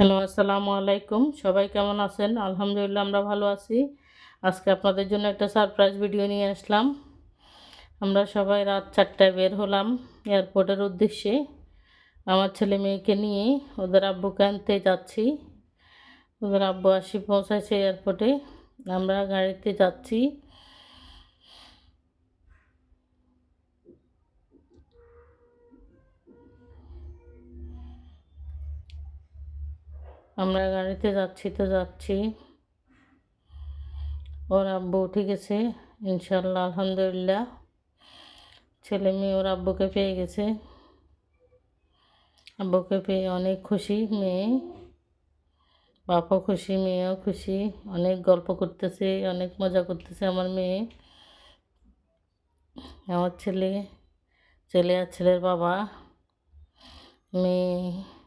Hello, আসসালামু আলাইকুম। সবাই কেমন আছেন? আলহামদুলিল্লাহ, আমরা ভালো আছি। আজকে আপনাদের জন্য একটা সারপ্রাইজ ভিডিও নিয়ে আসলাম। আমরা সবাই রাত চারটায় বের হলাম এয়ারপোর্টের উদ্দেশ্যে। আমার ছেলে মেয়েকে নিয়ে ওদের আব্বুকে আনতে যাচ্ছি। ওদের আব্বু আসি পৌঁছাইছে এয়ারপোর্টে। আমরা গাড়িতে যাচ্ছি। আমরা গাড়িতে যাচ্ছি তো যাচ্ছি। ওর আব্বু উঠে গেছে ইনশাল্লাহ আলহামদুলিল্লাহ। ছেলে মেয়ে ওর আব্বুকে পেয়ে গেছে। আব্বুকে পেয়ে অনেক খুশি মেয়ে। বাপও খুশি, মেয়েও খুশি। অনেক গল্প করতেছে, অনেক মজা করতেছে আমার মেয়ে। আমার ছেলে ছেলে আর ছেলের বাবা। মেয়ে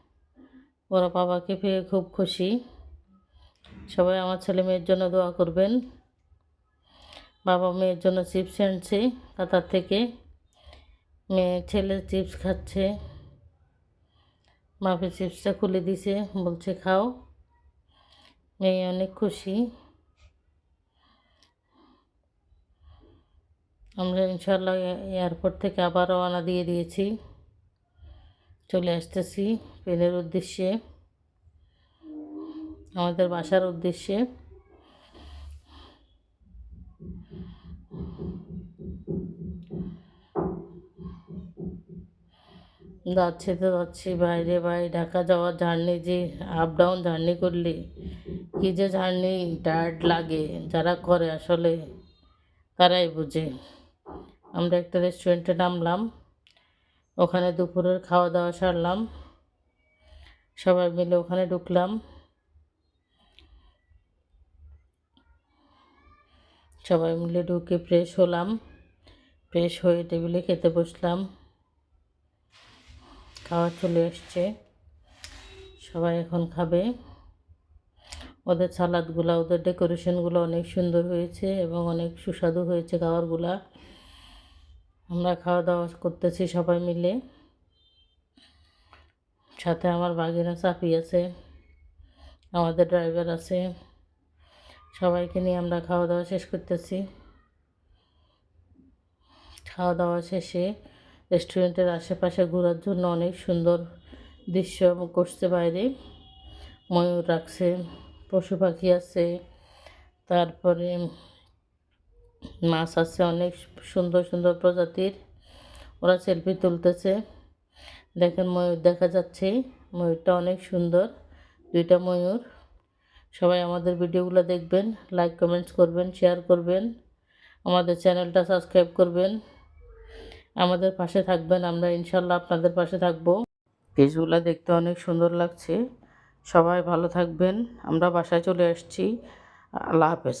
ওরা বাবাকে পেয়ে খুব খুশি। সবাই আমার ছেলে মেয়ের জন্য দোয়া করবেন। বাবা মেয়ের জন্য চিপস আনছে কাতার থেকে। মেয়ে ছেলে চিপস খাচ্ছে। মাপে চিপসটা খুলে দিছে, বলছে, খাও। মেয়ে অনেক খুশি। আমরা ইনশাল্লাহ এয়ারপোর্ট থেকে আবার রওনা দিয়ে দিয়েছি। চলে আসতেছি প্লেনের উদ্দেশ্যে, আমাদের বাসার উদ্দেশ্যে। যাচ্ছে তো যাচ্ছি, বাইরে বাইরে ঢাকা যাওয়ার জার্নি যে আপ ডাউন জার্নি করলে কী যে জার্নি টায়ার্ড লাগে, যারা করে আসলে তারাই বুঝে। আমরা একটা রেস্টুরেন্টে নামলাম। ওখানে দুপুরের খাওয়া দাওয়া সারলাম। সবাই মিলে ওখানে ঢুকলাম। সবাই মিলে ঢুকে ফ্রেশ হলাম। ফ্রেশ হয়ে টেবিলে খেতে বসলাম। খাওয়া চলে এসছে। সবাই এখন খাবে। ওদের সালাদগুলো ওদের ডেকোরেশনগুলো অনেক সুন্দর হয়েছে এবং অনেক সুস্বাদু হয়েছে খাবারগুলা। আমরা খাওয়া দাওয়া করতেছি সবাই মিলে। সাথে আমার বাগিনা চাপি আছে, আমাদের ড্রাইভার আছে। সবাইকে নিয়ে আমরা খাওয়া দাওয়া শেষ করতেছি। খাওয়া দাওয়া শেষে রেস্টুরেন্টের আশেপাশে ঘোরার জন্য অনেক সুন্দর দৃশ্য করছে বাইরে। ময়ূর রাখছে, পশু পাখি আছে, তারপরে মাছ আছে অনেক সুন্দর সুন্দর প্রজাতির। ওরা সেলফি তুলতেছে। দেখেন ময়ূর, দেখা যাচ্ছে ময়ূরটা অনেক সুন্দর, দুইটা ময়ূর। সবাই আমাদের ভিডিওগুলো দেখবেন লাইক কমেন্টস করবেন শেয়ার করবেন। আমাদের চ্যানেলটা সাবস্ক্রাইব করবেন। আমাদের পাশে থাকবেন, আমরা ইনশাল্লাহ আপনাদের পাশে থাকব। পিসগুলো দেখতে অনেক সুন্দর লাগছে। সবাই ভালো থাকবেন। আমরা বাসায় চলে আসছি। আল্লাহ হাফেজ।